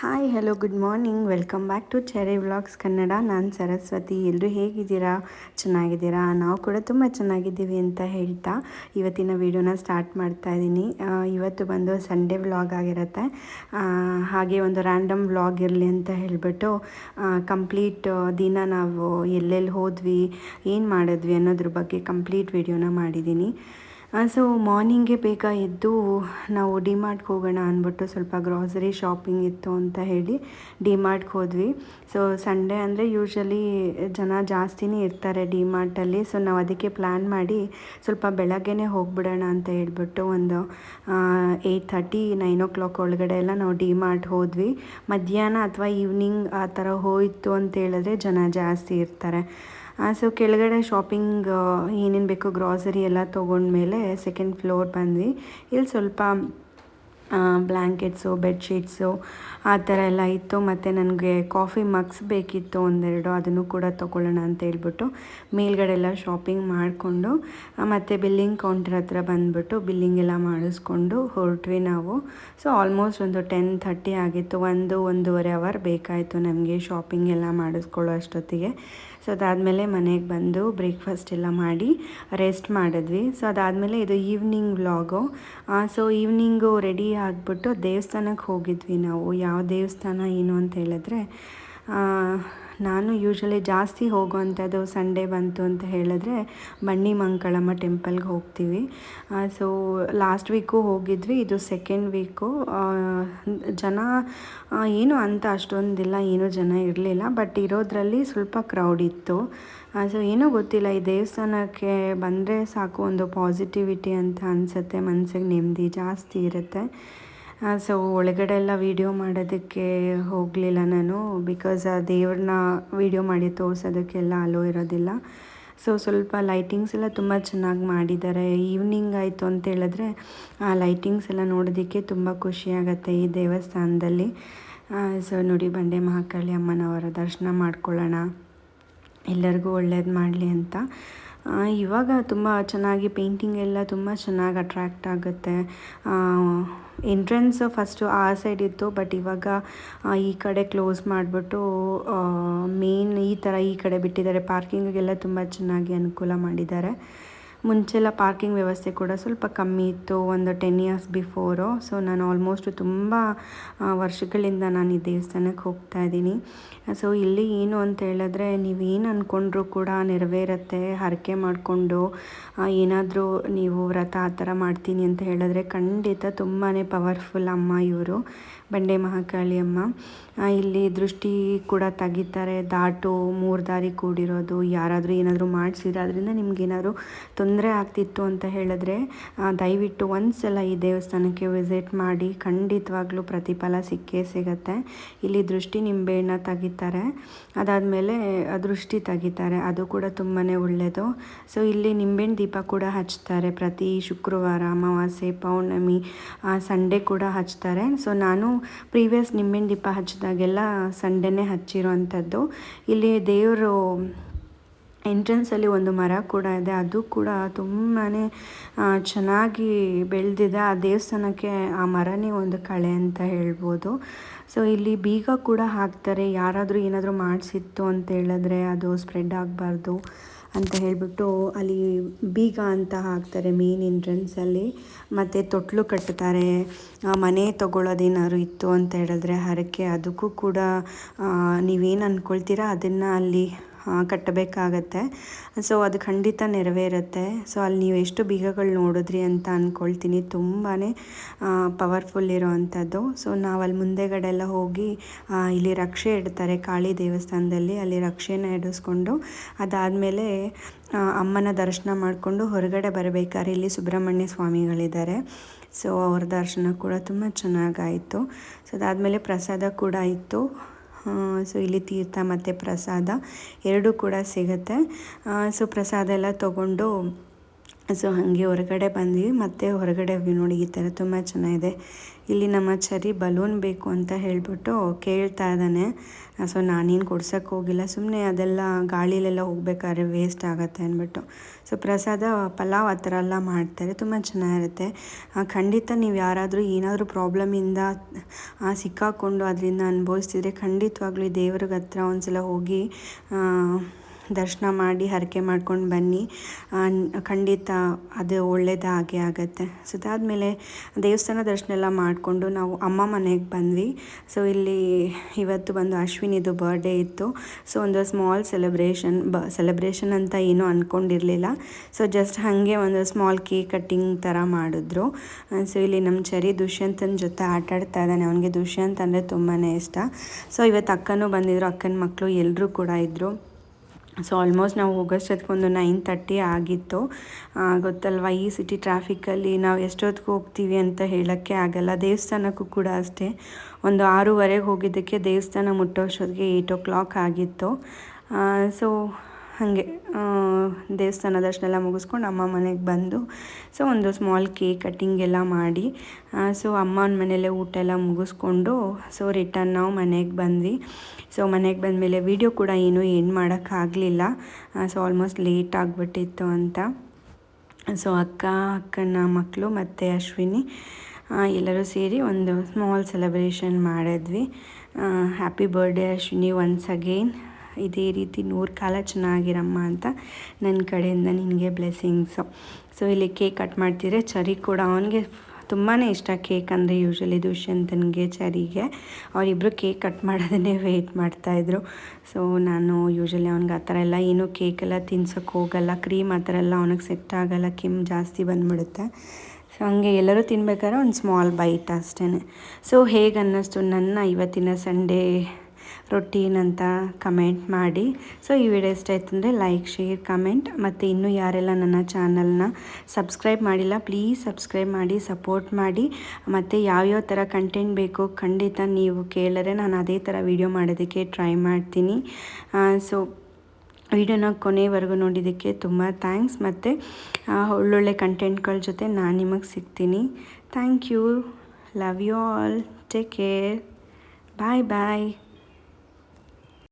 Hi hello good morning welcome back to Cherry vlogs Kannada ನಾನು ಸರಸ್ವತಿ. ಎಲ್ಲರೂ ಹೇಗಿದ್ದೀರಾ? ಚೆನ್ನಾಗಿದ್ದೀರಾ? ನಾವು ಕೂಡ ತುಂಬ ಚೆನ್ನಾಗಿದ್ದೀವಿ ಅಂತ ಹೇಳ್ತಾ ಇವತ್ತಿನ ವೀಡಿಯೋನ ಸ್ಟಾರ್ಟ್ ಮಾಡ್ತಾ ಇದ್ದೀನಿ ಇವತ್ತು ಬಂದು ಸಂಡೇ ವ್ಲಾಗ್ ಆಗಿರುತ್ತೆ. ಹಾಗೆ ಒಂದು ರ್ಯಾಂಡಮ್ ವ್ಲಾಗ್ ಇರಲಿ ಅಂತ ಹೇಳಿಬಿಟ್ಟು ಕಂಪ್ಲೀಟ್ ದಿನ ನಾವು ಎಲ್ಲೆಲ್ಲಿ ಹೋದ್ವಿ, ಏನು ಮಾಡಿದ್ವಿ ಅನ್ನೋದ್ರ ಬಗ್ಗೆ ಕಂಪ್ಲೀಟ್ ವೀಡಿಯೋನ ಮಾಡಿದ್ದೀನಿ ಸೊ ಮಾರ್ನಿಂಗೆ ಬೇಗ ಎದ್ದು ನಾವು ಡಿಮಾರ್ಟ್ಗೆ ಹೋಗೋಣ ಅಂದ್ಬಿಟ್ಟು ಸ್ವಲ್ಪ ಗ್ರಾಸರಿ ಶಾಪಿಂಗ್ ಇತ್ತು ಅಂತ ಹೇಳಿ ಡಿಮಾರ್ಟ್ಗೆ ಹೋದ್ವಿ. ಸೊ ಸಂಡೇ ಅಂದರೆ ಯೂಶ್ವಲಿ ಜನ ಜಾಸ್ತಿನೇ ಇರ್ತಾರೆ ಡಿಮಾರ್ಟಲ್ಲಿ ಸೊ ನಾವು ಅದಕ್ಕೆ ಪ್ಲ್ಯಾನ್ ಮಾಡಿ ಸ್ವಲ್ಪ ಬೆಳಗ್ಗೆನೇ ಹೋಗ್ಬಿಡೋಣ ಅಂತ ಹೇಳ್ಬಿಟ್ಟು ಒಂದು eight thirty nine o'clock ಒಳಗಡೆ ಎಲ್ಲ ನಾವು ಡಿಮಾರ್ಟ್ ಹೋದ್ವಿ. ಮಧ್ಯಾಹ್ನ ಅಥವಾ ಈವ್ನಿಂಗ್ ಆ ಥರ ಹೋಯಿತು ಅಂತ ಹೇಳಿದ್ರೆ ಜನ ಜಾಸ್ತಿ ಇರ್ತಾರೆ. ಸೊ ಕೆಳಗಡೆ ಶಾಪಿಂಗ್ ಏನೇನು ಬೇಕು ಗ್ರಾಸರಿ ಎಲ್ಲ ತೊಗೊಂಡ್ಮೇಲೆ ಸೆಕೆಂಡ್ ಫ್ಲೋರ್ ಬಂದ್ವಿ. ಇಲ್ಲಿ ಸ್ವಲ್ಪ ಬ್ಲ್ಯಾಂಕೆಟ್ಸು ಬೆಡ್ಶೀಟ್ಸು ಆ ಥರ ಎಲ್ಲ ಇತ್ತು. ಮತ್ತು ನನಗೆ ಕಾಫಿ ಮಗ್ಸ್ ಬೇಕಿತ್ತು ಒಂದೆರಡು, ಅದನ್ನು ಕೂಡ ತೊಗೊಳ್ಳೋಣ ಅಂತ ಹೇಳ್ಬಿಟ್ಟು ಮೇಲ್ಗಡೆ ಎಲ್ಲ ಶಾಪಿಂಗ್ ಮಾಡಿಕೊಂಡು ಮತ್ತು ಬಿಲ್ಲಿಂಗ್ ಕೌಂಟರ್ ಹತ್ರ ಬಂದುಬಿಟ್ಟು ಬಿಲ್ಲಿಂಗ್ ಎಲ್ಲ ಮಾಡಿಸ್ಕೊಂಡು ಹೊರಟ್ವಿ ನಾವು. ಸೊ ಆಲ್ಮೋಸ್ಟ್ ಒಂದು ಟೆನ್ ಥರ್ಟಿ ಆಗಿತ್ತು. ಒಂದು, ಒಂದೂವರೆ ಅವರ್ ಬೇಕಾಯಿತು ನಮಗೆ ಶಾಪಿಂಗ್ ಎಲ್ಲ ಮಾಡಿಸ್ಕೊಳ್ಳೋ ಅಷ್ಟೊತ್ತಿಗೆ. ಸೊ ಅದಾದಮೇಲೆ ಮನೆಗೆ ಬಂದು ಬ್ರೇಕ್ಫಾಸ್ಟ್ ಎಲ್ಲ ಮಾಡಿ ರೆಸ್ಟ್ ಮಾಡಿದ್ವಿ. ಸೊ ಅದಾದಮೇಲೆ ಇದು evening vlog. So evening ready ಆಗಿಬಿಟ್ಟು ದೇವಸ್ಥಾನಕ್ಕೆ ಹೋಗಿದ್ವಿ ನಾವು. ಯಾವ ದೇವಸ್ಥಾನ ಏನು ಅಂತ ಹೇಳಿದ್ರೆ ನಾನು ಯೂಶ್ವಲಿ ಜಾಸ್ತಿ ಹೋಗುವಂಥದ್ದು ಸಂಡೇ ಬಂತು ಅಂತ ಹೇಳಿದ್ರೆ ಬನ್ನಿ ಮಂಕಳಮ್ಮ ಟೆಂಪಲ್ಗೆ ಹೋಗ್ತೀವಿ. ಸೊ ಲಾಸ್ಟ್ ವೀಕು ಹೋಗಿದ್ವಿ, ಇದು ಸೆಕೆಂಡ್ ವೀಕು ಜನ ಏನು ಅಂತ ಅಷ್ಟೊಂದಿಲ್ಲ, ಏನೂ ಜನ ಇರಲಿಲ್ಲ ಬಟ್ ಇರೋದ್ರಲ್ಲಿ ಸ್ವಲ್ಪ ಕ್ರೌಡ್ ಇತ್ತು. ಸೊ ಏನೂ ಗೊತ್ತಿಲ್ಲ, ಈ ದೇವಸ್ಥಾನಕ್ಕೆ ಬಂದರೆ ಸಾಕು ಒಂದು ಪಾಸಿಟಿವಿಟಿ ಅಂತ ಅನಿಸುತ್ತೆ ಮನಸ್ಸಿಗೆ ನೆಮ್ಮದಿ ಜಾಸ್ತಿ ಇರುತ್ತೆ. ಸೊ ಒಳಗಡೆ ಎಲ್ಲ ವೀಡಿಯೋ ಮಾಡೋದಕ್ಕೆ ಹೋಗಲಿಲ್ಲ ನಾನು ಬಿಕಾಸ್ ಆ, ದೇವ್ರನ್ನ ವೀಡಿಯೋ ಮಾಡಿ ತೋರಿಸೋದಕ್ಕೆಲ್ಲ ಅಲೋ ಇರೋದಿಲ್ಲ. ಸೊ ಸ್ವಲ್ಪ ಲೈಟಿಂಗ್ಸ್ ಎಲ್ಲ ತುಂಬ ಚೆನ್ನಾಗಿ ಮಾಡಿದ್ದಾರೆ. ಈವ್ನಿಂಗ್ ಆಯಿತು ಅಂತ ಹೇಳಿದ್ರೆ, ಆ ಲೈಟಿಂಗ್ಸ್ ಎಲ್ಲ ನೋಡೋದಕ್ಕೆ ತುಂಬ ಖುಷಿಯಾಗತ್ತೆ ಈ ದೇವಸ್ಥಾನದಲ್ಲಿ. ಸೊ ನೋಡಿ, ಬಂಡೆ ಮಹಾಕಾಳಿ ಅಮ್ಮನವರ ದರ್ಶನ ಮಾಡ್ಕೊಳ್ಳೋಣ. ಎಲ್ಲರಿಗೂ ಒಳ್ಳೇದು ಮಾಡಲಿ ಅಂತ. ಇವಾಗ ತುಂಬ ಚೆನ್ನಾಗಿ ಪೇಂಟಿಂಗ್ ಎಲ್ಲ ತುಂಬ ಚೆನ್ನಾಗಿ ಅಟ್ರ್ಯಾಕ್ಟ್ ಆಗುತ್ತೆ. ಎಂಟ್ರೆನ್ಸ್ ಫಸ್ಟು ಆ ಸೈಡ್ ಇತ್ತು ಬಟ್ ಇವಾಗ ಈ ಕಡೆ ಕ್ಲೋಸ್ ಮಾಡಿಬಿಟ್ಟು ಮೇನ್ ಈ ಥರ ಈ ಕಡೆ ಬಿಟ್ಟಿದ್ದಾರೆ. ಪಾರ್ಕಿಂಗಿಗೆಲ್ಲ ತುಂಬ ಚೆನ್ನಾಗಿ ಅನುಕೂಲ ಮಾಡಿದ್ದಾರೆ. ಮುಂಚೆಲ್ಲ ಪಾರ್ಕಿಂಗ್ ವ್ಯವಸ್ಥೆ ಕೂಡ ಸ್ವಲ್ಪ ಕಮ್ಮಿ ಇತ್ತು, ಒಂದು ಟೆನ್ ಇಯರ್ಸ್ ಬಿಫೋರು ಸೊ ನಾನು ಆಲ್ಮೋಸ್ಟ್ ತುಂಬ ವರ್ಷಗಳಿಂದ ನಾನು ಈ ದೇವಸ್ಥಾನಕ್ಕೆ ಹೋಗ್ತಾ ಇದ್ದೀನಿ. ಸೊ ಇಲ್ಲಿ ಏನು ಅಂತ ಹೇಳಿದ್ರೆ, ನೀವೇನು ಅಂದ್ಕೊಂಡ್ರೂ ಕೂಡ ನೆರವೇರುತ್ತೆ, ಹರಕೆ ಮಾಡಿಕೊಂಡು ಏನಾದರೂ ನೀವು ವ್ರತ ಆ ಥರ ಮಾಡ್ತೀನಿ ಅಂತ ಹೇಳಿದ್ರೆ ಖಂಡಿತ ತುಂಬಾ ಪವರ್ಫುಲ್ ಅಮ್ಮ ಇವರು, ಬಂಡೆ ಮಹಾಕಾಳಿ ಅಮ್ಮ. ಇಲ್ಲಿ ದೃಷ್ಟಿ ಕೂಡ ತೆಗಿತಾರೆ, ದಾಟು ಮೂರು ದಾರಿ ಕೂಡಿರೋದು, ಯಾರಾದರೂ ಏನಾದರೂ ಮಾಡಿಸಿದ್ರೆ, ಅದರಿಂದ ನಿಮ್ಗೇನಾದರೂ ತೊಂದರೆ ಆಗ್ತಿತ್ತು ಅಂತ ಹೇಳಿದ್ರೆ ದಯವಿಟ್ಟು ಒಂದ್ಸಲ ಈ ದೇವಸ್ಥಾನಕ್ಕೆ ವಿಸಿಟ್ ಮಾಡಿ ಖಂಡಿತವಾಗ್ಲೂ ಪ್ರತಿಫಲ ಸಿಕ್ಕೇ ಸಿಗತ್ತೆ. ಇಲ್ಲಿ ದೃಷ್ಟಿ ನಿಂಬೆಹಣ್ಣ ತೆಗಿತಾರೆ. ಅದಾದಮೇಲೆ ದೃಷ್ಟಿ ತೆಗಿತಾರೆ. ಅದು ಕೂಡ ತುಂಬಾ ಒಳ್ಳೆಯದು ಸೊ ಇಲ್ಲಿ ನಿಂಬೆಹಣ್ಣು ದೀಪ ಕೂಡ ಹಚ್ತಾರೆ ಪ್ರತಿ ಶುಕ್ರವಾರ, ಅಮಾವಾಸ್ಯೆ, ಪೌರ್ಣಮಿ ಸಂಡೇ ಕೂಡ ಹಚ್ತಾರೆ. ಸೊ ನಾನು ಪ್ರೀವಿಯಸ್ ನಿಂಬೆಹಣ್ಣು ದೀಪ ಹಚ್ಚಿದಾಗೆಲ್ಲ ಸಂಡೇನೇ ಹಚ್ಚಿರೋವಂಥದ್ದು. ಇಲ್ಲಿ ದೇವರು ಎಂಟ್ರೆನ್ಸಲ್ಲಿ ಒಂದು ಮರ ಕೂಡ ಇದೆ. ಅದು ಕೂಡ ತುಂಬಾ ಚೆನ್ನಾಗಿ ಬೆಳೆದಿದೆ. ಆ ದೇವಸ್ಥಾನಕ್ಕೆ ಆ ಮರನೇ ಒಂದು ಕಳೆ ಅಂತ ಹೇಳ್ಬೋದು. ಸೊ ಇಲ್ಲಿ ಬೀಗ ಕೂಡ ಹಾಕ್ತಾರೆ. ಯಾರಾದರೂ ಏನಾದರೂ ಮಾಡಿಸಿತ್ತು ಅಂತ ಹೇಳಿದ್ರೆ ಅದು ಸ್ಪ್ರೆಡ್ ಆಗಬಾರ್ದು ಅಂತ ಹೇಳಿಬಿಟ್ಟು ಅಲ್ಲಿ ಬೀಗ ಅಂತ ಹಾಕ್ತಾರೆ ಮೇನ್ ಎಂಟ್ರೆನ್ಸಲ್ಲಿ ಮತ್ತು ತೊಟ್ಲು ಕಟ್ತಾರೆ. ಮನೆ ತೊಗೊಳ್ಳೋದೇನಾದ್ರು ಇತ್ತು ಅಂತ ಹೇಳಿದ್ರೆ ಹರಕೆ. ಅದಕ್ಕೂ ಕೂಡ ನೀವೇನು ಅಂದ್ಕೊಳ್ತೀರಾ ಅದನ್ನು ಅಲ್ಲಿ ಕಟ್ಟಬೇಕಾಗತ್ತೆ. ಸೊ ಅದು ಖಂಡಿತ ನೆರವೇರುತ್ತೆ. ಸೊ ಅಲ್ಲಿ ನೀವು ಎಷ್ಟು ಬೀಗಗಳು ನೋಡಿದ್ರಿ ಅಂತ ಅಂದ್ಕೊಳ್ತೀನಿ ತುಂಬಾ ಪವರ್ಫುಲ್ ಇರೋವಂಥದ್ದು. ಸೊ ನಾವು ಅಲ್ಲಿ ಮುಂದೆಗಡೆ ಎಲ್ಲ ಹೋಗಿ ಇಲ್ಲಿ ರಕ್ಷೆ ಇಡ್ತಾರೆ ಕಾಳಿ ದೇವಸ್ಥಾನದಲ್ಲಿ. ಅಲ್ಲಿ ರಕ್ಷೆನ ಇಡಿಸ್ಕೊಂಡು, ಅದಾದಮೇಲೆ ಅಮ್ಮನ ದರ್ಶನ ಮಾಡಿಕೊಂಡು ಹೊರಗಡೆ ಬರಬೇಕಾದ್ರೆ ಇಲ್ಲಿ ಸುಬ್ರಹ್ಮಣ್ಯ ಸ್ವಾಮಿಗಳಿದ್ದಾರೆ. ಸೊ ಅವ್ರ ದರ್ಶನ ಕೂಡ ತುಂಬ ಚೆನ್ನಾಗಾಯಿತು. ಸೊ ಅದಾದಮೇಲೆ ಪ್ರಸಾದ ಕೂಡ ಇತ್ತು. ಸೊ ಇಲ್ಲಿ ತೀರ್ಥ ಮತ್ತು ಪ್ರಸಾದ ಎರಡೂ ಕೂಡ ಸಿಗುತ್ತೆ. ಸೊ ಪ್ರಸಾದ ಎಲ್ಲ ತೊಗೊಂಡು ಸೊ ಹಾಗೆ ಹೊರಗಡೆ ಬಂದ್ವಿ. ಮತ್ತೆ ಹೊರಗಡೆ ನೋಡಿ ಈ ಥರ ತುಂಬ ಚೆನ್ನಾಗಿದೆ. ಇಲ್ಲಿ ನಮ್ಮ ಚರಿ ಬಲೂನ್ ಬೇಕು ಅಂತ ಹೇಳಿಬಿಟ್ಟು ಕೇಳ್ತಾ ಇದ್ದಾನೆ. ಸೊ ನಾನೇನು ಕೊಡ್ಸೋಕ್ಕೆ ಹೋಗಿಲ್ಲ. ಸುಮ್ಮನೆ ಅದೆಲ್ಲ ಗಾಳಿಲೆಲ್ಲ ಹೋಗ್ಬೇಕಾದ್ರೆ ವೇಸ್ಟ್ ಆಗುತ್ತೆ ಅಂದ್ಬಿಟ್ಟು. ಸೊ ಪ್ರಸಾದ, ಪಲಾವ್ ಆ ಥರ ಎಲ್ಲ ಮಾಡ್ತಾರೆ. ತುಂಬ ಚೆನ್ನಾಗಿರುತ್ತೆ. ಖಂಡಿತ ನೀವು ಯಾರಾದರೂ ಏನಾದರೂ ಪ್ರಾಬ್ಲಮಿಂದ ಸಿಕ್ಕಾಕೊಂಡು ಅದರಿಂದ ಅನುಭವಿಸ್ತಿದ್ರೆ ಖಂಡಿತವಾಗ್ಲೂ ದೇವ್ರಿಗೆ ಹತ್ರ ಒಂದ್ಸಲ ಹೋಗಿ ದರ್ಶನ ಮಾಡಿ ಹರಕೆ ಮಾಡ್ಕೊಂಡು ಬನ್ನಿ. ಖಂಡಿತ ಅದು ಒಳ್ಳೆಯದಾಗೆ ಆಗುತ್ತೆ. ಸೊ ಅದಾದಮೇಲೆ ದೇವಸ್ಥಾನ ದರ್ಶನ ಎಲ್ಲ ಮಾಡಿಕೊಂಡು ನಾವು ಅಮ್ಮ ಮನೆಗೆ ಬಂದ್ವಿ. ಸೊ ಇಲ್ಲಿ ಇವತ್ತು ಬಂದು ಅಶ್ವಿನಿದು ಬರ್ಡೇ ಇತ್ತು. ಸೊ ಒಂದು ಸ್ಮಾಲ್ ಸೆಲೆಬ್ರೇಷನ್ ಬ ಸೆಲೆಬ್ರೇಷನ್ ಅಂತ ಏನೂ ಅಂದ್ಕೊಂಡಿರಲಿಲ್ಲ ಸೊ ಜಸ್ಟ್ ಹಾಗೆ ಒಂದು ಸ್ಮಾಲ್ ಕೇಕ್ ಕಟ್ಟಿಂಗ್ ಥರ ಮಾಡಿದ್ರು. ಸೊ ಇಲ್ಲಿ ನಮ್ಮ ಚರಿ ದುಷ್ಯಂತನ ಜೊತೆ ಆಟ ಆಡ್ತಾ ಇದ್ದಾನೆ. ಅವನಿಗೆ ದುಷ್ಯಂತ್ ಅಂದರೆ ತುಂಬಾ ಇಷ್ಟ. ಸೊ ಇವತ್ತು ಅಕ್ಕನೂ ಬಂದಿದ್ರು. ಅಕ್ಕನ ಮಕ್ಕಳು ಎಲ್ಲರೂ ಕೂಡ ಇದ್ದರು ಸೊ ಆಲ್ಮೋಸ್ಟ್ ನಾವು ಹೋಗೋಷ್ಟೊತ್ತಿಗೆ ಒಂದು ನೈನ್ ತರ್ಟಿ ಆಗಿತ್ತು. ಗೊತ್ತಲ್ವ? ಈ ಸಿಟಿ ಟ್ರಾಫಿಕಲ್ಲಿ ನಾವು ಎಷ್ಟೊತ್ತಿಗೆ ಹೋಗ್ತೀವಿ ಅಂತ ಹೇಳೋಕ್ಕೆ ಆಗಲ್ಲ. ದೇವಸ್ಥಾನಕ್ಕೂ ಕೂಡ ಅಷ್ಟೇ. ಒಂದು ಆರೂವರೆಗೆ ಹೋಗಿದ್ದಕ್ಕೆ ದೇವಸ್ಥಾನ ಮುಟ್ಟೋಷ್ಟೊತ್ತಿಗೆ ಏಯ್ಟ್ ಓ ಕ್ಲಾಕ್ ಆಗಿತ್ತು ಸೊ ಹಾಗೆ ದೇವಸ್ಥಾನ ದರ್ಶನ ಎಲ್ಲ ಮುಗಿಸ್ಕೊಂಡು ಅಮ್ಮ ಮನೆಗೆ ಬಂದು, ಸೊ ಒಂದು ಸ್ಮಾಲ್ ಕೇಕ್ ಕಟ್ಟಿಂಗ್ ಎಲ್ಲ ಮಾಡಿ ಸೊ ಅಮ್ಮನ ಮನೇಲೆ ಊಟ ಎಲ್ಲ ಮುಗಿಸ್ಕೊಂಡು ಸೊ ರಿಟರ್ನ್ ನಾವು ಮನೆಗೆ ಬಂದ್ವಿ. ಸೊ ಮನೆಗೆ ಬಂದಮೇಲೆ ವಿಡಿಯೋ ಕೂಡ ಏನು ಏನು ಮಾಡೋಕ್ಕಾಗಲಿಲ್ಲ ಸೊ ಆಲ್ಮೋಸ್ಟ್ ಲೇಟ್ ಆಗಿಬಿಟ್ಟಿತ್ತು ಅಂತ. ಸೊ ಅಕ್ಕ, ಅಕ್ಕನ ಮಕ್ಕಳು ಮತ್ತು ಅಶ್ವಿನಿ ಎಲ್ಲರೂ ಸೇರಿ ಒಂದು ಸ್ಮಾಲ್ ಸೆಲೆಬ್ರೇಷನ್ ಮಾಡಿದ್ವಿ. Happy birthday Ashwini once again ಇದೇ ರೀತಿ ನೂರು ಕಾಲ ಚೆನ್ನಾಗಿರಮ್ಮ ಅಂತ ನನ್ನ ಕಡೆಯಿಂದ ನಿನಗೆ ಬ್ಲೆಸ್ಸಿಂಗ್ಸು ಸೊ ಇಲ್ಲಿ ಕೇಕ್ ಕಟ್ ಮಾಡ್ತಿದ್ರೆ ಚರಿ ಕೂಡ ಅವನಿಗೆ ತುಂಬಾ ಇಷ್ಟ ಕೇಕ್ ಅಂದರೆ ಯೂಶ್ವಲಿ ದುಷ್ಯಂತನಿಗೆ, ಚರಿಗೆ. ಅವರಿಬ್ಬರು ಕೇಕ್ ಕಟ್ ಮಾಡೋದನ್ನೇ ವೆಯ್ಟ್ ಮಾಡ್ತಾಯಿದ್ರು ಸೊ ನಾನು ಯೂಶ್ವಲಿ ಅವ್ನಿಗೆ ಆ ಥರ ಎಲ್ಲ ಏನೂ ಕೇಕೆಲ್ಲ ತಿನ್ಸೋಕ್ಕೆ ಹೋಗಲ್ಲ ಕ್ರೀಮ್ ಆ ಥರ ಎಲ್ಲ ಅವನಿಗೆ ಸೆಟ್ ಆಗಲ್ಲ, ಕೆಮ್ಮು ಜಾಸ್ತಿ ಬಂದ್ಬಿಡುತ್ತೆ. ಸೊ ಹಂಗೆ ಎಲ್ಲರೂ ತಿನ್ಬೇಕಾದ್ರೆ ಒಂದು ಸ್ಮಾಲ್ ಬೈಟ್ ಅಷ್ಟೇ ಸೊ ಹೇಗೆ ಅನ್ನಿಸ್ತು ನನ್ನ ಇವತ್ತಿನ ಸಂಡೇ ರೊಟೀನ್ ಅಂತ ಕಮೆಂಟ್ ಮಾಡಿ. ಸೊ ಈ ವಿಡಿಯೋ ಇಷ್ಟ ಆಯ್ತು ಅಂದರೆ ಲೈಕ್ ಶೇರ್ ಕಮೆಂಟ್ ಮತ್ತು ಇನ್ನೂ ಯಾರೆಲ್ಲ ನನ್ನ ಚಾನಲ್ನ ಸಬ್ಸ್ಕ್ರೈಬ್ ಮಾಡಿಲ್ಲ ಪ್ಲೀಸ್ ಸಬ್ಸ್ಕ್ರೈಬ್ ಮಾಡಿ ಸಪೋರ್ಟ್ ಮಾಡಿ. ಮತ್ತು ಯಾವ್ಯಾವ ಥರ ಕಂಟೆಂಟ್ ಬೇಕು ಖಂಡಿತ ನೀವು ಕೇಳಿದ್ರೆ ನಾನು ಅದೇ ಥರ ವೀಡಿಯೋ ಮಾಡೋದಕ್ಕೆ ಟ್ರೈ ಮಾಡ್ತೀನಿ. ಸೊ ವಿಡಿಯೋನ ಕೊನೆವರೆಗೂ ನೋಡಿದ್ದಕ್ಕೆ ತುಂಬ ಥ್ಯಾಂಕ್ಸ್ ಮತ್ತು ಒಳ್ಳೊಳ್ಳೆ ಕಂಟೆಂಟ್ಗಳ ಜೊತೆ ನಾನು ನಿಮಗೆ ಸಿಗ್ತೀನಿ. Thank you love you all take care bye bye